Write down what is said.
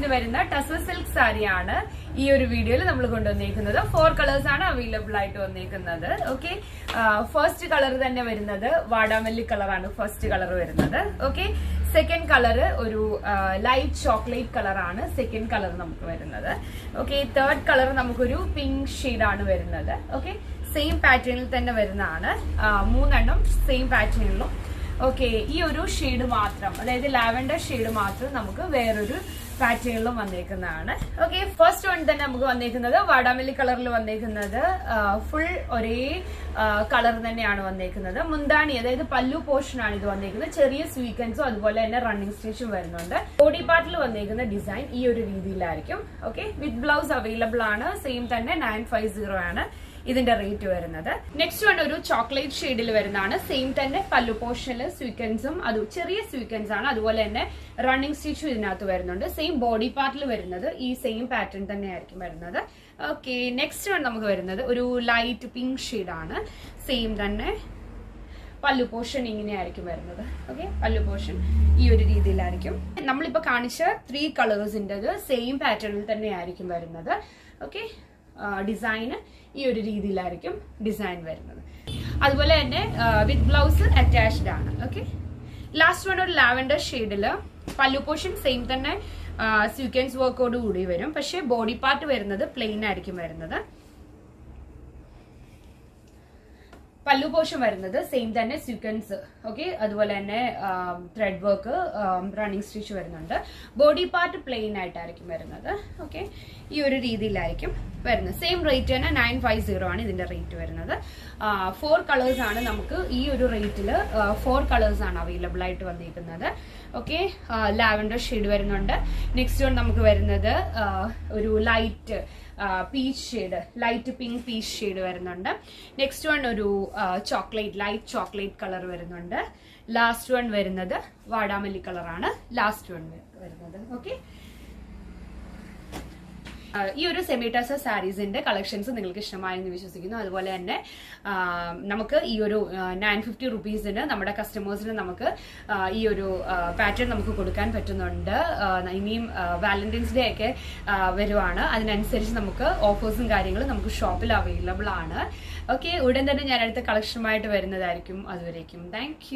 റുപ്പീസിന് വരുന്ന ടസർ സിൽക്ക് സാരിയാണ് ഈ ഒരു വീഡിയോയിൽ നമ്മൾ കൊണ്ടുവന്നേക്കുന്നത്. ഫോർ കളേഴ്സ് ആണ് അവൈലബിൾ ആയിട്ട് വന്നേക്കുന്നത്. ഓക്കെ ഫസ്റ്റ് കളർ തന്നെ വരുന്നത് വാടാമല്ലി കളറാണ് ഫസ്റ്റ് കളർ വരുന്നത്. ഓക്കെ സെക്കൻഡ് കളർ ഒരു ലൈറ്റ് ചോക്ലേറ്റ് കളറാണ് സെക്കൻഡ് കളർ നമുക്ക് വരുന്നത്. ഓക്കെ തേർഡ് കളർ നമുക്കൊരു പിങ്ക് ആണ് വരുന്നത്. ഓക്കെ സെയിം പാറ്റേണിൽ തന്നെ വരുന്നതാണ്. മൂന്നെണ്ണം സെയിം പാറ്റേണിലും ഓക്കെ ഈ ഒരു ഷെയ്ഡ് മാത്രം അതായത് ലാവൻഡർ ഷെയ്ഡ് മാത്രം നമുക്ക് വേറൊരു പാറ്റേണിലും വന്നേക്കുന്നതാണ്. ഓക്കെ ഫസ്റ്റ് വൺ തന്നെ നമുക്ക് വന്നേക്കുന്നത് വാടാമല്ലി കളറിൽ വന്നേക്കുന്നത് ഫുൾ ഒരേ കളർ തന്നെയാണ് വന്നേക്കുന്നത്. മുന്താണി അതായത് പല്ലു പോർഷൻ ആണ് ഇത് വന്നേക്കുന്നത്. ചെറിയ സ്വീക്കൻസും അതുപോലെ തന്നെ റണ്ണിങ് സ്റ്റിച്ചും വരുന്നുണ്ട്. ബോഡി പാർട്ടിൽ വന്നേക്കുന്ന ഡിസൈൻ ഈ ഒരു രീതിയിലായിരിക്കും. ഓക്കെ വിത്ത് ബ്ലൗസ് അവൈലബിൾ ആണ്. സെയിം തന്നെ നയൻ ഫൈവ് സീറോ ആണ് ഇതിന്റെ റേറ്റ് വരുന്നത്. നെക്സ്റ്റ് വൺ ഒരു ചോക്ലേറ്റ് ഷെയ്ഡിൽ വരുന്നതാണ്. സെയിം തന്നെ പല്ലു പോർഷനിൽ സ്വീക്കൻസും അത് ചെറിയ സ്വീക്കൻസ് ആണ്. അതുപോലെ തന്നെ റണ്ണിങ് സ്റ്റിച്ചും ഇതിനകത്ത് വരുന്നുണ്ട്. സെയിം ബോഡി പാർട്ടിൽ വരുന്നത് ഈ സെയിം പാറ്റേൺ തന്നെയായിരിക്കും വരുന്നത്. ഓക്കെ നെക്സ്റ്റ് വൺ നമുക്ക് വരുന്നത് ഒരു ലൈറ്റ് പിങ്ക് ഷെയ്ഡാണ് സെയിം തന്നെ പല്ലു പോർഷൻ ഇങ്ങനെയായിരിക്കും വരുന്നത്. ഓക്കെ പല്ലു പോർഷൻ ഈ ഒരു രീതിയിലായിരിക്കും. നമ്മളിപ്പോ കാണിച്ച ത്രീ കളേഴ്സിന്റെത് സെയിം പാറ്റേണിൽ തന്നെയായിരിക്കും വരുന്നത്. ഓക്കെ ഡിസൈന് ഈ ഒരു രീതിയിലായിരിക്കും ഡിസൈൻ വരുന്നത്. അതുപോലെ തന്നെ വിത്ത് ബ്ലൗസ് അറ്റാച്ച്ഡ് ആണ്. ഓക്കെ ലാസ്റ്റ് വൺ ഒരു ലാവൻഡർ ഷെയ്ഡിൽ പല്ലു പോർഷൻ സെയിം തന്നെ സ്വീക്വൻസ് വർക്കോട് കൂടി വരും. പക്ഷേ ബോഡി പാർട്ട് വരുന്നത് പ്ലെയിൻ ആയിരിക്കും വരുന്നത്. പല്ലു പോഷൻ വരുന്നത് സെയിം തന്നെ സ്വീക്വൻസ് ഓക്കെ അതുപോലെ തന്നെ ത്രെഡ് വർക്ക് റണ്ണിങ് സ്റ്റിച്ച് വരുന്നുണ്ട്. ബോഡി പാർട്ട് പ്ലെയിൻ ആയിട്ടായിരിക്കും വരുന്നത് ഓക്കെ ഈ ഒരു രീതിയിലായിരിക്കും വരുന്നത്. സെയിം റേറ്റ് തന്നെ നയൻ ഫൈവ് സീറോ ആണ് ഇതിന്റെ റേറ്റ് വരുന്നത്. ഫോർ കളേഴ്സ് ആണ് നമുക്ക് ഈ ഒരു റേറ്റിൽ ഫോർ കളേഴ്സ് ആണ് അവൈലബിൾ ആയിട്ട് വന്നിരിക്കുന്നത് ഓക്കെ ലാവൻഡർ ഷെയ്ഡ് വരുന്നുണ്ട്. നെക്സ്റ്റ് വൺ നമുക്ക് വരുന്നത് ഒരു light peach shade light pink peach shade വരുന്നുണ്ട്. നെക്സ്റ്റ് വൺ ഒരു ചോക്ലേറ്റ് ലൈറ്റ് ചോക്ലേറ്റ് കളർ വരുന്നുണ്ട്. ലാസ്റ്റ് വൺ വരുന്നത് വാടാമല്ലി കളറാണ് ലാസ്റ്റ് വൺ വരുന്നത്. ഓക്കെ ഈ ഒരു സെമി ടസ സാരീസിന്റെ കളക്ഷൻസ് നിങ്ങൾക്ക് ഇഷ്ടമായെന്ന് വിശ്വസിക്കുന്നു. അതുപോലെ തന്നെ നമുക്ക് ഈ ഒരു നയൻ ഫിഫ്റ്റി റുപ്പീസിന് നമ്മുടെ കസ്റ്റമേഴ്സിന് നമുക്ക് ഈ ഒരു പാറ്റേൺ നമുക്ക് കൊടുക്കാൻ പറ്റുന്നുണ്ട്. ഇനിയും വാലന്റൈൻസ് ഡേ ഒക്കെ വരുവാണ്. അതിനനുസരിച്ച് നമുക്ക് ഓഫേഴ്സും കാര്യങ്ങളും നമുക്ക് ഷോപ്പിൽ അവൈലബിൾ ആണ്. ഓക്കെ ഉടൻ തന്നെ ഞാൻ അടുത്ത കളക്ഷനുമായിട്ട് വരുന്നതായിരിക്കും. അതുവരേക്കും. താങ്ക്